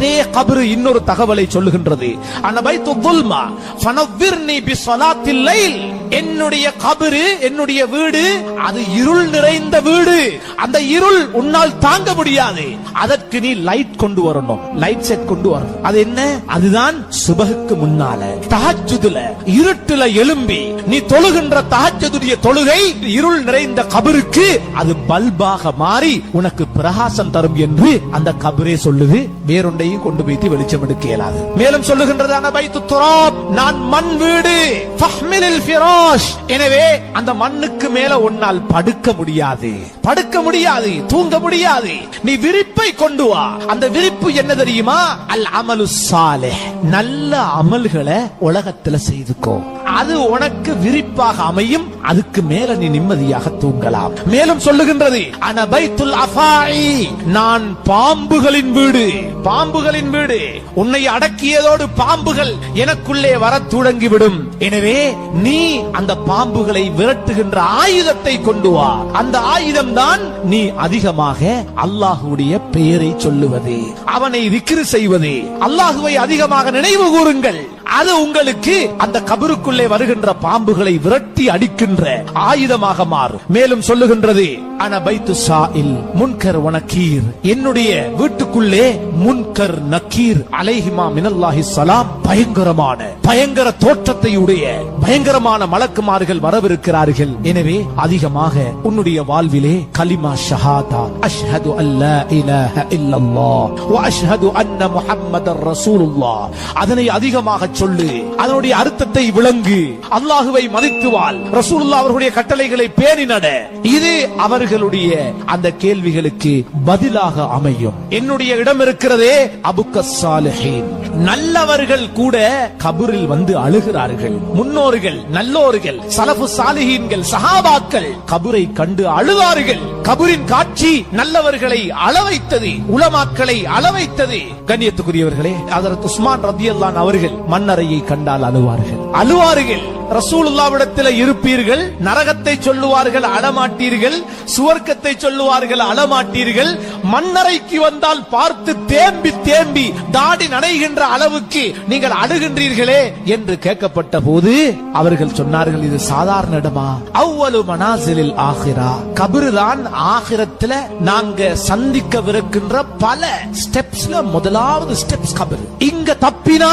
அதே கபரு இன்னொரு தகவலை சொல்லுகின்றது. அனபைத்து துல்மா ஃபனவ்விர்னி பிஸ்ஸலாத்தில் லைல் என்னுடைய கபரு என்னுடைய வீடு அது இருள் நிறைந்த வீடு. அந்த இருள் உன்னால் தாங்க முடியாது. அதற்கு நீ லைட் கொண்டு வரணும். லைட் செட் கொண்டு வரணும். அது என்ன? அதுதான் சுபகுக்கு முன்னால. தஹஜ்ஜுதுல இருட்டுல எழும்பி நீ தொழுகின்ற தஹஜ்ஜுடைய தொழுகை இருள் நிறைந்த கபருக்கு அது பல்பாக மாறி உனக்கு பிரகாசம் தரும் என்று அந்த கபரே சொல்லுது. வேறொன்றையும் கொண்டு வைத்து வெளிச்சம் எடுக்க இயலாது. மேலும் சொல்லுகின்றதான பைத்து துராப் நான் மண் வீடு ஃபஹ்மிலில் ஃபிராஷ் எனவே அந்த மண்ணுக்கு மேல உன்னால் படுக்க முடியாது. படுக்க முடியாது தூங்க முடியாது. நீ விரிப்பை கொண்டு வா. அந்த விரிப்பு என்ன தெரியுமா? அல் அமலு சாலே நல்ல அமல்களை உலகத்துல செய்துக்கோ. அது உனக்கு விரிப்பாக அமையும். அதுக்கு மேல நீ நிம்மதியாக தூங்கலாம். மேலும் சொல்லுகின்றது அனபைத்துல் அஃபாயி. நான் பாம்புகளின் வீடு. பாம்புகளின் வீடு. உன்னை அடக்கியதோடு பாம்புகள் எனக்குள்ளே வரத் தொடங்கிவிடும். எனவே நீ அந்த பாம்புகளை விரட்டுகின்ற ஆயுதத்தை கொண்டு வா. அந்த ஆயுதம் தான் நீ அதிகமாக அல்லாஹுடைய பெயரை சொல்லுவது. அவனை விக்கிரி செய்வது. அல்லாஹுவை அதிகமாக நினைவு கூறுங்கள். அது உங்களுக்கு அந்த கபருக்குள்ளே வருகின்ற பாம்புகளை விரட்டி அடிக்கின்ற ஆயுதமாக மாறும் மேலும் சொல்லுகின்றது அனபைத்து சாயில் முன்கர் வனக்கீர் என்னுடைய வீட்டுக்குள்ளே முன்கர் நக்கீர் அலைஹிமா மினல்லாஹி சலாம் பயங்கரமான பயங்கர தோற்றத்தை உடைய பயங்கரமான மலக்குமார்கள் வரவிருக்கிறார்கள். எனவே அதிகமாக உன்னுடைய வாழ்விலே கலிமா ஷஹாதா அஷ்ஹது அல்லா இலாஹ இல்லல்லாஹ் வ அஷ்ஹது அன்ன முஹம்மதர் ரசூலுல்லாஹ் அதனை அதிகமாக சொல்லு. அதனுடைய அர்த்தத்தை விளங்கு. அல்லாஹுவை மதித்து வாழ் ரசூலுல்லாஹ் அவர்களுடைய கட்டளைகளை பேணி நட. இது அவர்களுடைய அந்த கேள்விகளுக்கு பதிலாக அமையும். என்னுடைய இடம் இருக்கிறதே அபுக்க சாலிஹீன் நல்லவர்கள் கூட கபரில் வந்து அழுகிறார்கள். முன்னோர்கள் நல்லோர்கள் சலபு சாலிஹீன்கள் சஹாபாக்கள் கபரை கண்டு அழுதார்கள். கபரின் காட்சி நல்லவர்களை அளவைத்தது உலமாக்களை அளவைத்தது. கண்ணியத்துக்குரியவர்களே அதற்கு உஸ்மான் ரத்தியல்லான் அவர்கள் மன்னரையை கண்டால் அழுவார்கள். அழுவார்கள். ரசூலுல்லாவிடத்தில் இருப்பீர்கள் நரகத்தை சொல்லுவார்கள் அழமாட்டீர்கள் சுவர்க்கத்தை சொல்லுவார்கள் அழமாட்டீர்கள் மண்ணறைக்கு வந்தால் பார்த்து தேம்பி தேம்பி தாடி நனைகின்ற அளவுக்கு நீங்கள் அழுகின்றீர்களே என்று கேட்கப்பட்ட போது அவர்கள் சொன்னார்கள் இது சாதாரண இடமா? அவ்வளவு மனாசிலில் ஆகிரா கபிருதான் ஆகிரத்துல நாங்க சந்திக்கவிருக்கின்ற பல ஸ்டெப்ஸ்ல முதலாவது ஸ்டெப்ஸ் கபிர். இங்க தப்பினா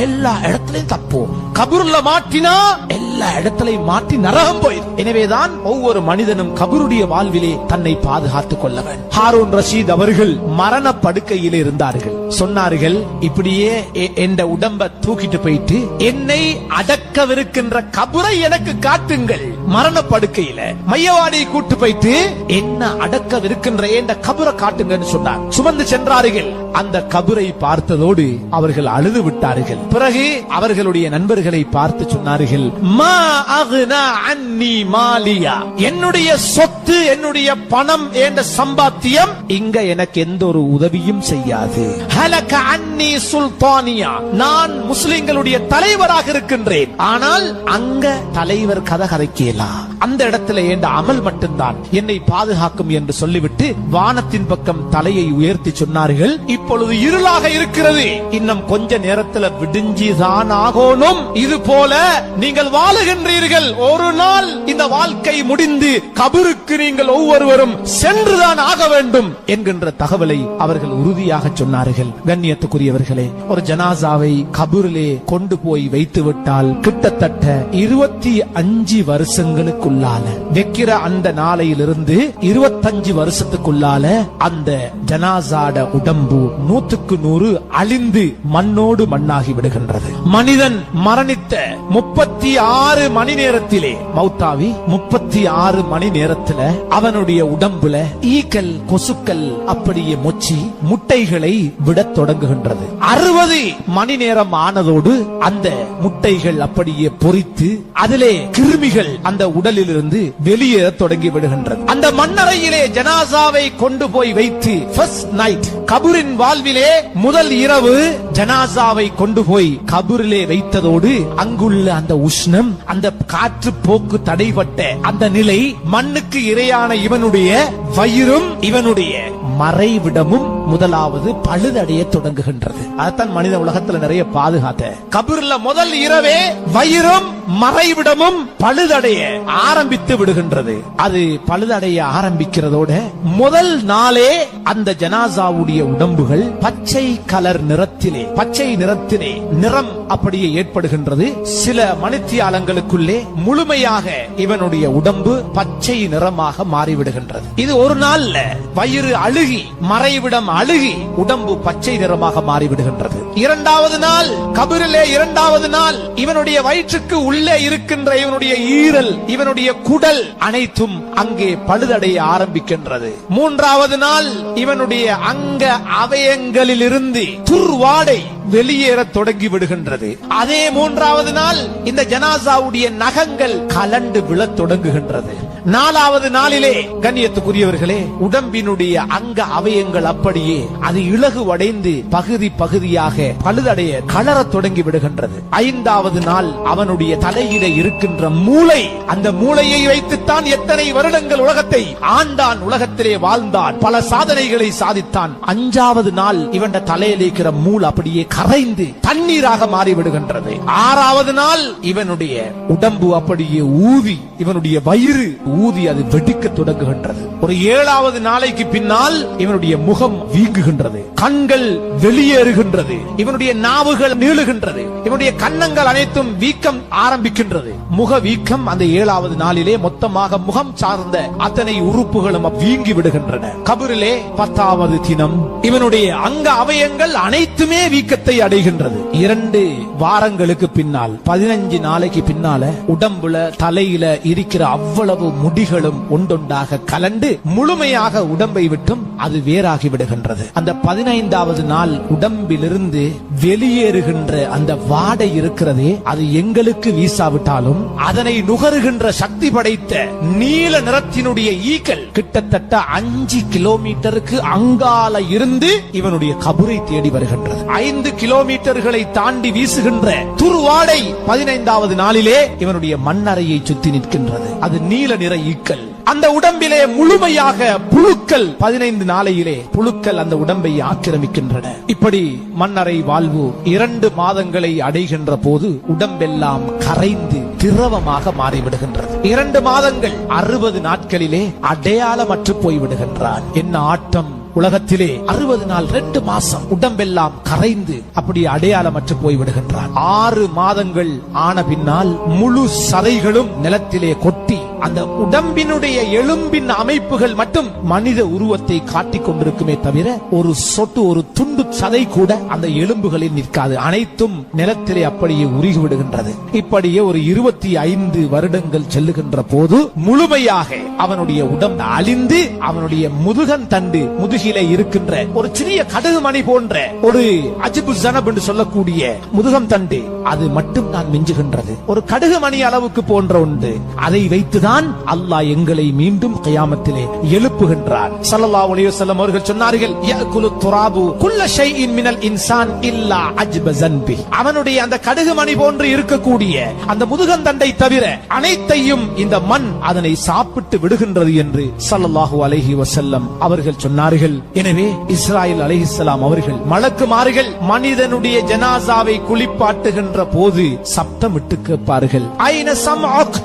எல்லா இடத்துலயும் தப்போம் கபூர்ல மாட்டினா எல்லா இடத்திலையும் மாற்றி நரகம் போயிடும் எனவேதான் ஒவ்வொரு மனிதனும் கபருடைய வாழ்விலே தன்னை பாதுகாத்துக் கொள்ள வேண்டும் ஹாரூன் ரஷீத் அவர்கள் மரண படுக்கையில் இருந்தார்கள். சொன்னார்கள் இப்படியே என்ற உடம்ப தூக்கிட்டு போயிட்டு என்னை அடக்கவிருக்கின்ற கபரை எனக்கு காட்டுங்கள். மரண படுக்கையில மையவாடி கூட்டு போயிட்டு என்ன அடக்கவிருக்கின்ற என்ற கபரை காட்டுங்கன்னு சொன்னார். சுமந்து சென்றார்கள். அந்த கபரை பார்த்ததோடு அவர்கள் அழுது விட்டார்கள் பிறகு அவர்களுடைய நண்பர்களை பார்த்து சொன்னார்கள் மா அகுனா அன்னி மாலியா? என்னுடைய சொத்து என்னுடைய பணம் என்ற சம்பாத்தியம் இங்க எனக்கு எந்த ஒரு உதவியும் செய்யாது. ஹலக அன்னி சுல்தானியா? நான் முஸ்லிம்களுடைய தலைவராக இருக்கின்றேன். ஆனால் அங்க தலைவர் கதை கதைக்கலாம் அந்த இடத்துல ஏண்ட அமல் மட்டும்தான் என்னை பாதுகாக்கும் என்று சொல்லிவிட்டு வானத்தின் பக்கம் தலையை உயர்த்தி சொன்னார்கள் இப்பொழுது இருளாக இருக்கிறது. இன்னும் கொஞ்ச நேரத்துல விடிஞ்சுதான் ஆகணும் இது போல நீங்கள் வாழுகின்றீர்கள். ஒரு நாள் இந்த வாழ்க்கை முடிந்து கபருக்கு நீங்கள் ஒவ்வொருவரும் சென்றுதான் ஆக வேண்டும் என்கின்ற தகவலை அவர்கள் உறுதியாக சொன்னார்கள். கண்ணியத்துக்குரியவர்களே ஒரு ஜனாசாவை கபூரிலே கொண்டு போய் வைத்து விட்டால் கிட்டத்தட்ட இருபத்தி அஞ்சு வருஷங்களுக்குள்ளால வைக்கிற அந்த நாளையிலிருந்து இருபத்தஞ்சு வருஷத்துக்குள்ளால அந்த ஜனாசாட உடம்பு நூத்துக்கு நூறு அழிந்து மண்ணோடு மண்ணாகி விடுகின்றது. மனிதன் மரணித்த முப்பத்தி ஆறு மணி நேரத்திலே மௌத்தாவி முப்பத்தி ஆறு மணி நேரத்துல அவனுடைய உடம்புல ஈக்கல் கொசுக்கள் அப்படியே மொச்சி முட்டைகளை விட தொடங்குகின்றது. அறுபது மணி நேரம் ஆனதோடு அந்த முட்டைகள் அப்படியே பொறித்து அதிலே கிருமிகள் அந்த உடலில் இருந்து வெளியேற தொடங்கி விடுகின்றது. அந்த மண்ணறையிலே ஜனாசாவை கொண்டு போய் வைத்து ஃபர்ஸ்ட் நைட் கபூரின் வாழ்விலே முதல் இரவு ஜனாசாவை கொண்டு போய் கபூரிலே வைத்ததோடு அங்குள்ள அந்த உஷ்ணம் அந்த காற்று போக்கு தடை அடிபட்ட அந்த நிலை மண்ணுக்கு இரையான இவனுடைய வயிறும் இவனுடைய மறைவிடமும் முதலாவது பழுதடைய தொடங்குகின்றது. அதைத்தான் மனித உலகத்துல நிறைய பாதுகாத்த. கபூர்ல முதல் இரவே வயிறும் மறைவிடமும் பழுதடைய ஆரம்பித்து விடுகின்றது. அது பழுதடைய ஆரம்பிக்கிறதோட முதல் நாளே அந்த ஜனாசாவுடைய உடம்புகள் பச்சை கலர் நிறத்திலே பச்சை நிறத்திலே நிறம் அப்படியே ஏற்படுகின்றது. சில மணித்தியாலங்களுக்குள்ளே முழுமையாக இவனுடைய உடம்பு பச்சை நிறமாக மாறிவிடுகின்றது. இது ஒரு நாள்ல வயிறு அழுகி மறைவிடம் அழுகி உடம்பு பச்சை நிறமாக மாறிவிடுகின்றது. இரண்டாவது நாள் கபிரிலே இரண்டாவது நாள் இவனுடைய வயிற்றுக்கு உள்ளே இருக்கின்ற இவனுடைய ஈரல் இவனுடைய குடல் அனைத்தும் அங்கே பழுதடைய ஆரம்பிக்கின்றது. மூன்றாவது நாள் இவனுடைய அங்க அவயங்களில் இருந்து துர்வாடை வெளியேற தொடங்கி விடுகின்றது. அதே மூன்றாவது நாள் இந்த ஜனாசாவுடைய நகங்கள் கலண்டு விழத் தொடங்குகின்றது. நாலாவது நாளிலே கண்ணியத்துக்குரியவர்களே உடம்பினுடைய அங்க அவயங்கள் அப்படியே அது இலகு இலகுவடைந்து பகுதி பகுதியாக பழுதடைய கலரத் தொடங்கி விடுகின்றது. ஐந்தாவது நாள் அவனுடைய தலையில இருக்கின்ற மூளை அந்த மூளையை வைத்துத்தான் எத்தனை வருடங்கள் உலகத்தை ஆண்டான் உலகத்திலே வாழ்ந்தான் பல சாதனைகளை சாதித்தான். அஞ்சாவது நாள் இவன் தலையில் இருக்கிற மூள் அப்படியே கரைந்து தண்ணீராக மாறிவிடுகின்றது. ஆறாவது நாள் இவனுடைய உடம்பு அப்படியே ஊதி இவனுடைய வயிறு ஊதி அது வெடிக்க தொடங்குகின்றது. ஒரு ஏழாவது நாளைக்கு பின்னால் இவனுடைய முகம் வீங்குகின்றது. கண்கள் வெளியேறுகின்றது. இவனுடைய நாவுகள் நீளுகின்றது. இவனுடைய கன்னங்கள் அனைத்தும் வீக்கம் ஆரம்பிக்கின்றது. முக வீக்கம் அந்த ஏழாவது நாளிலே மொத்தமாக முகம் சார்ந்த அத்தனை உறுப்புகளும் வீங்கி விடுகின்றன. கபரிலே பத்தாவது தினம் இவனுடைய அங்க அவயங்கள் அனைத்துமே வீக்கத்தை அடைகின்றது. இரண்டு வாரங்களுக்கு பின்னால் பதினஞ்சு நாளைக்கு பின்னால உடம்புல தலையில இருக்கிற அவ்வளவு முடிகளும் ஒன்றொன்றாக கலண்டு முழுமையாக உடம்பை விட்டும் அது வேறாகி விடுகின்றது. அந்த பதினைந்தாவது நாள் உடம்பிலிருந்து வெளியேறுகின்ற அந்த வாடை இருக்கிறதே அது எங்களுக்கு வீசாவிட்டாலும் அதனை நுகருகின்ற சக்தி படைத்த நீல நிறத்தினுடைய ஈக்கள் கிட்டத்தட்ட அஞ்சு கிலோமீட்டருக்கு அங்கால இருந்து இவனுடைய கபுரை தேடி வருகின்றது. ஐந்து கிலோமீட்டர்களை தாண்டி வீசுகின்ற துருவாடை பதினைந்தாவது நாளிலே இவனுடைய மண்ணறையை சுத்தி நிற்கின்றது. அது நீல நிற ஈக்கள். அந்த உடம்பிலே முழுமையாக புழுக்கள். பதினைந்து நாளையிலே புழுக்கள் அந்த உடம்பை ஆக்கிரமிக்கின்றன. இப்படி மன்னரை வாழ்வு இரண்டு மாதங்களை அடைகின்ற போது உடம்பெல்லாம் கரைந்து திரவமாக மாறிவிடுகின்றது. இரண்டு மாதங்கள் அறுபது நாட்களிலே அடையாளமற்று போய்விடுகின்றான். என்ன ஆட்டம்? உலகத்திலே அறுபது நாள் ரெண்டு மாசம் உடம்பெல்லாம் கரைந்து அப்படி அடையாளமற்று போய்விடுகின்றான். ஆறு மாதங்கள் ஆன பின்னால் முழு சதைகளும் நிலத்திலே கொட்டி அந்த உடம்பினுடைய எலும்பின் அமைப்புகள் மட்டும் மனித உருவத்தை காட்டிக் கொண்டிருக்குமே தவிர ஒரு சொட்டு ஒரு துண்டு சதை கூட அந்த எலும்புகளில் நிற்காது. அனைத்தும் நிலத்திலே அப்படியே உருகி விடுகின்றது இப்படியே ஒரு இருபத்தி ஐந்து வருடங்கள் செல்லுகின்ற போது முழுமையாக அவனுடைய உடம்பு அழிந்து அவனுடைய முதுகன் தண்டு முதுகிலே இருக்கின்ற ஒரு சிறிய கடுகு மணி போன்ற ஒரு அஜிபு ஜனப் என்று சொல்லக்கூடிய முதுகம் தண்டு அது மட்டும் தான் மிஞ்சுகின்றது. ஒரு கடுகு மணி அளவுக்கு போன்ற ஒன்று அதை வைத்து வைத்துதான் அல்லாஹ் எங்களை மீண்டும் கயாமத்திலே எழுப்புகின்றார். ஸல்லல்லாஹு அலைஹி வஸல்லம் அவர்கள் சொன்னார்கள் மினல் இன்சான் இல்லா அஜ்ப ஜன்பி அவனுடைய அந்த கடுகு மணி போன்று இருக்கக்கூடிய அந்த முதுகந்தண்டை தவிர அனைத்தையும் இந்த மண் அதனை சாப்பிட்டு விடுகின்றது என்று சல்லல்லாஹு அலைஹி வஸல்லம் அவர்கள் சொன்னார்கள். எனவே இஸ்ராயல் அலைஹிஸ்ஸலாம் அவர்கள் மலக்குமார்கள் மனிதனுடைய ஜனாசாவை குளிப்பாட்டுகின்ற போது சப்தமிட்டு கேட்பார்கள். ஐன சம்அக்?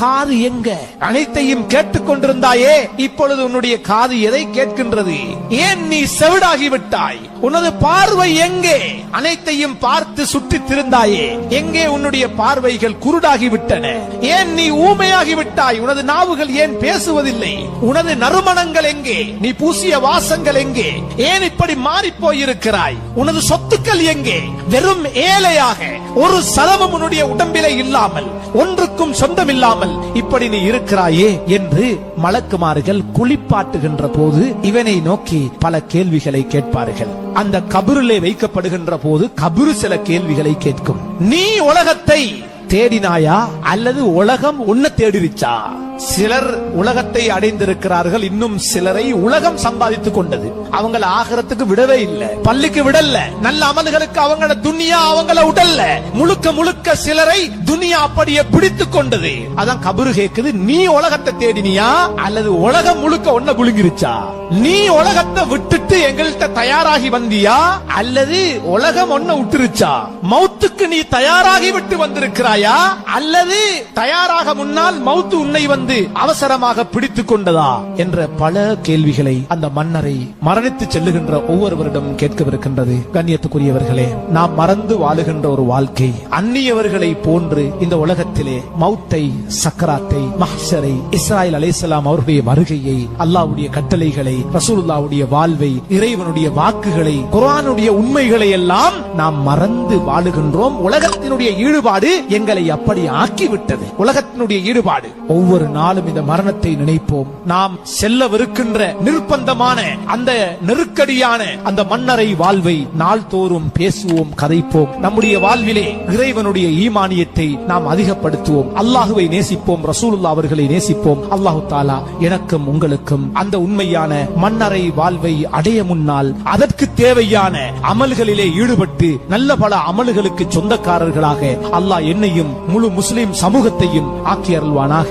காது எங்க அனைத்தையும் கேட்டுக் கொண்டிருந்தாயே இப்பொழுது உன்னுடைய காது எதை கேட்கின்றது? ஏன் நீ செவிடாகி விட்டாய் உனது பார்வை எங்கே? அனைத்தையும் பார்த்து சுற்றித் திருந்தாயே எங்கே உன்னுடைய பார்வைகள் குருடாகி விட்டன ஏன் நீ ஊமையாகி விட்டாய் உனது நாவுகள் ஏன் பேசுவதில்லை? உனது நறுமணங்கள் எங்கே? நீ பூசிய வாசங்கள் எங்கே? ஏன் இப்படி மாறி போயிருக்கிறாய் உனது சொத்துக்கள் எங்கே? வெறும் ஏழையாக ஒரு சதமும் உன்னுடைய உடம்பிலே இல்லாமல் ஒன்றுக்கும் சொந்தமில்லாமல் இப்படி நீ இருக்கிறாயே என்று மலக்குமார்கள் குளிப்பாட்டுகின்ற போது இவனை நோக்கி பல கேள்விகளை கேட்பார்கள். அந்த கபருலே வைக்கப்படுகின்ற போது கபரு சில கேள்விகளை கேட்கும். நீ உலகத்தை தேடினாயா? அல்லது உலகம் உன்னை தேடிருச்சா? சிலர் உலகத்தை அடைந்திருக்கிறார்கள். இன்னும் சிலரை உலகம் சம்பாதித்துக் கொண்டது. அவங்கள ஆகிறதுக்கு விடவே இல்லை. பள்ளிக்கு விடல. நல்ல அமல்களுக்கு அவங்கள துனியா அவங்கள உடல்ல. முழுக்க முழுக்க சிலரை துனியா அப்படியே பிடித்துக் கொண்டது. அதான் கபரு கேக்குது நீ உலகத்தை தேடினியா? அல்லது உலகம் முழுக்க ஒன்ன குலுங்கிருச்சா நீ உலகத்தை விட்டுட்டு எங்கள்கிட்ட தயாராகி வந்தியா? அல்லது உலகம் ஒன்ன விட்டுருச்சா மௌத்துக்கு நீ தயாராகி விட்டு வந்திருக்கிறாயா? அல்லது தயாராக முன்னால் மௌத்து உன்னை வந்து அவசரமாக பிடித்துக் கொண்டதா என்ற பல கேள்விகளை அந்த மன்னரை மரணித்து செல்லுகின்ற ஒவ்வொருவரிடம் கேட்கவிருக்கின்றது. கண்ணியத்துக்குரியவர்களே நாம் மறந்து வாழுகின்ற ஒரு வாழ்க்கை. அந்நியவர்களை போன்று இந்த உலகத்திலே மௌத்தை சக்கராத்தை மஹரை இஸ்ராயல் அலைஹிஸ்ஸலாம் அவருடைய வருகையை அல்லாவுடைய கட்டளைகளை ரசூலுல்லாஹ்வுடைய வாழ்வை இறைவனுடைய வாக்குகளை குரானுடைய உண்மைகளை எல்லாம் நாம் மறந்து வாழுகின்றோம். உலகத்தினுடைய ஈடுபாடு எங்களை அப்படி ஆக்கிவிட்டது. உலகத்தினுடைய ஈடுபாடு ஒவ்வொரு நாளும் இந்த மரணத்தை நினைப்போம். நாம் செல்லவிருக்கின்ற நிர்பந்தமான அந்த நெருக்கடியான அந்த மன்னரை வாழ்வை நாள்தோறும் பேசுவோம் கதைப்போம். நம்முடைய வாழ்விலே இறைவனுடைய ஈமானியத்தை நாம் அதிகப்படுத்துவோம். அல்லாஹுவை நேசிப்போம் ரசூலுல்லா அவர்களை நேசிப்போம். அல்லாஹு தாலா எனக்கும் உங்களுக்கும் அந்த உண்மையான மன்னரை வாழ்வை அடைய முன்னால் அதற்கு தேவையான அமல்களிலே ஈடுபட்டு நல்ல பல அமல்களுக்கு சொந்தக்காரர்களாக அல்லாஹ் என்னையும் முழு முஸ்லிம் சமூகத்தையும் ஆக்கி அருள்வானாக.